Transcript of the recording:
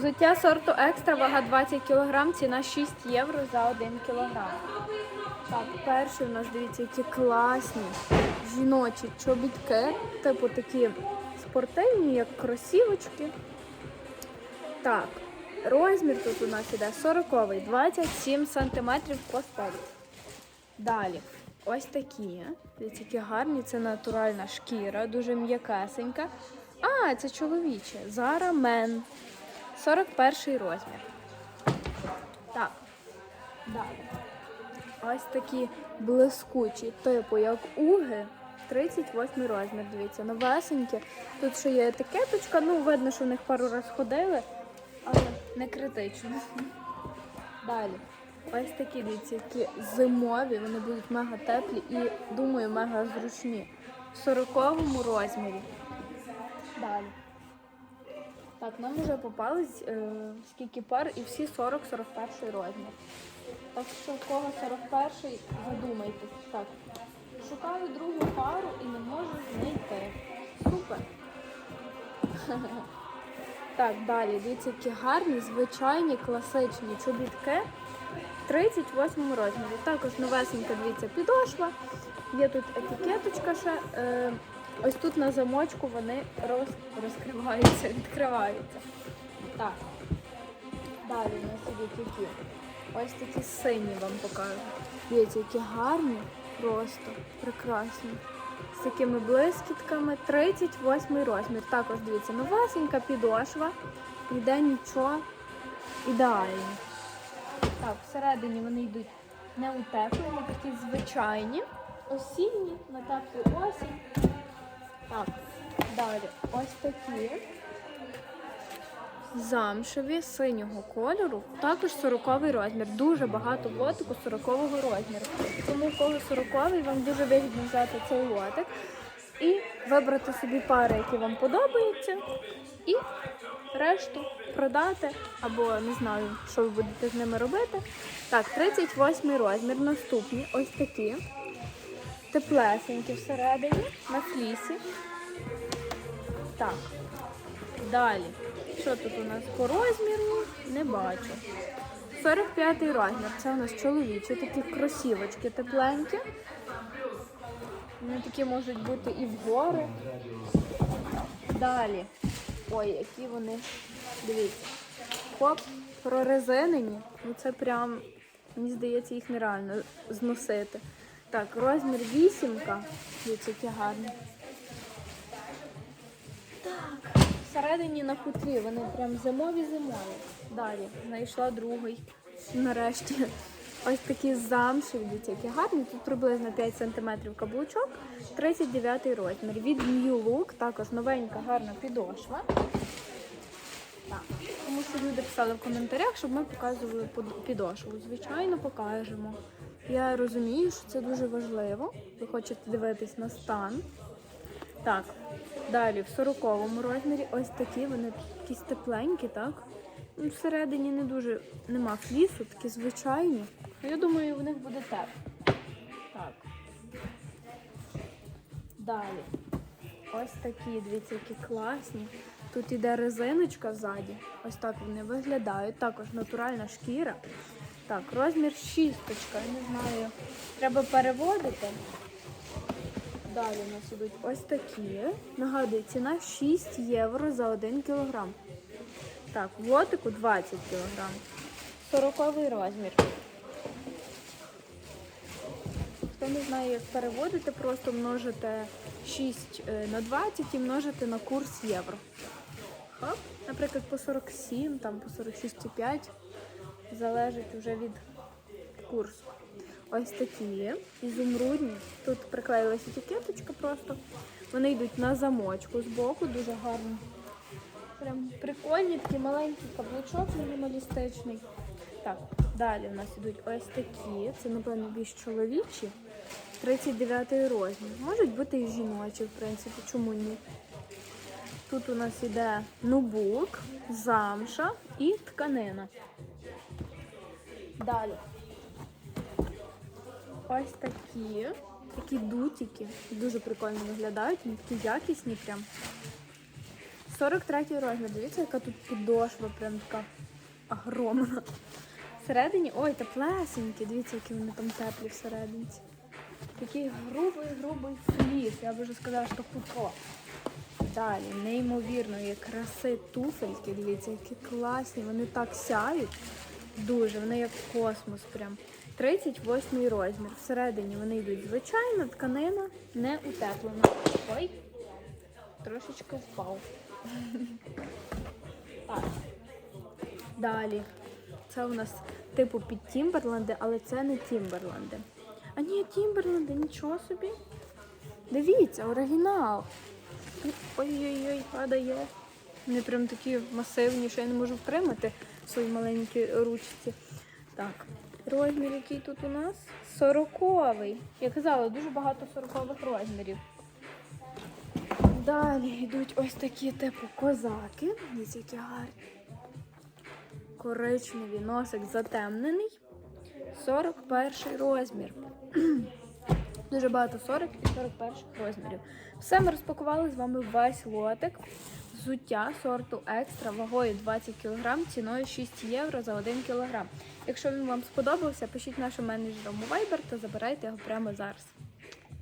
Взуття сорту екстра, вага 20 кг, ціна 6 євро за 1 кг. Так, перші у нас, дивіться, які класні жіночі чобітки, типу такі спортивні, як кросівочки. Так, розмір тут у нас іде 40 27 см по спині. Далі, ось такі. Дивіться, які гарні, це натуральна шкіра, дуже м'якесенька. А, це чоловіче. Зара Мен. 41 розмір. Так. Далі. Ось такі блискучі, типу як уги. 38 розмір, дивіться, новесенькі. Тут ще є етикеточка, ну видно, що в них пару раз ходили, але не критично. Далі. Ось такі, дивіться, які зимові, вони будуть мега теплі і, думаю, мега зручні. В 40 розмірі. Далі. Так, нам вже попались е, скільки пар і всі 40-41 розмір. Так що в кого 41 задумайтесь. Так. Шукаю другу пару і не можу знайти. Супер. Так, далі, дивіться, які гарні, звичайні, класичні чобітки. 38 розмірі. Також новесенька, дивіться, підошва. Є тут етикеточка ще. Е, ось тут на замочку вони роз, розкриваються, відкриваються. Так. Далі у нас ідуть які. Ось такі сині вам покажу. Дивіться, які гарні, просто прекрасні. З такими блискітками 38 розмір. Також дивіться, новесенька підошва. Ніде нічого ідеальні. Так, всередині вони йдуть не утеплені, такі звичайні, осінні, на теплу осінь. Так, далі ось такі замшеві синього кольору, також 40 розмір. Дуже багато лотику 40 розміру. Тому кого 40 вам дуже вигідно взяти цей лотик і вибрати собі пари, які вам подобаються, і решту продати або не знаю, що ви будете з ними робити. Так, 38 розмір. Наступні ось такі. Теплесенькі всередині, на флісі. Так. Далі. Що тут у нас по розміру? Не бачу. 45-й розмір. Це у нас чоловічі, такі кросівочки тепленькі. Вони такі можуть бути і в гори. Далі. Ой, які вони. Дивіться. Хоп, прорезинені. Ну це прям, мені здається, їх нереально зносити. Так, розмір вісімка. Дивіться, гарні. Так, всередині на хутрі, вони прям зимові-зимові. Далі, знайшла другий. Нарешті. Ось такі замшеві, дивіться, які гарні. Тут приблизно 5 см каблучок, 39 розмір. Від New Look, також новенька, гарна підошва. Тому що люди писали в коментарях, щоб ми показували підошву. Звичайно, покажемо. Я розумію, що це дуже важливо. Ви хочете дивитись на стан. Так, далі в 40 розмірі ось такі, вони якісь тепленькі, так? Ну, Всередині не дуже нема флісу, такі звичайні. Ну, Я думаю, в них буде тепло. Так. Далі. Ось такі, дивіться, які класні. Тут іде резиночка ззаді. Ось так вони виглядають. Також натуральна шкіра. Так, розмір шісточка. Не знаю. Треба переводити. Далі у нас ідуть ось такі. Нагадую, ціна 6 євро за 1 кілограм. Так, лотику 20 кілограм. 40 розмір. Хто не знає, як переводити, просто множите 6 е, на 20 і множите на курс євро. Хоп. Наприклад, по 47, там по 46,5. Залежить вже від курсу. Ось такі ізумрудні. Тут приклеїлась етикеточка просто. Вони йдуть на замочку з боку, дуже гарно. Прям прикольні, такий маленький каблучок мінімалістичний. Так, далі у нас йдуть ось такі. Це, напевно, більш чоловічі. 39 розмір. Можуть бути і жіночі, в принципі, чому ні? Тут у нас іде нубук, замша і тканина. Далі. Ось такі. Такі дутики. Дуже прикольно виглядають, вони такі якісні прям. 43-й розмір. Дивіться, яка тут підошва, прям така огромна. Всередині, ой, теплесенькі, дивіться, які вони там теплі всередині. Такий грубий, грубий фліс. Я б вже сказала, що хутро. Далі, неймовірної краси туфельки. Дивіться, які класні. Вони так сяють. Дуже, вони як космос прям. 38 розмір. Всередині вони йдуть звичайна тканина, не утеплена. Ой, трошечки впав. Так. Далі. Це у нас типу під Тімберленди, але це не Тімберленди. А ні, Тімберленди, нічого собі. Дивіться, оригінал. Ой-ой-ой, падає. Вони прям такі масивні, що я не можу втримати в своїй маленькій ручці. Так, розмір, який тут у нас? Сороковий. Я казала, дуже багато сорокових розмірів. Далі йдуть ось такі типу козаки. Дивіться, які гарні. Коричневий носик затемнений. 41 розмір. Дуже багато 40 і 41 розмірів. Все ми розпакували з вами весь лотик. Взуття сорту екстра вагою 20 кг, ціною 6 євро за 1 кг. Якщо він вам сподобався, пишіть нашому менеджеру Viber та забирайте його прямо зараз.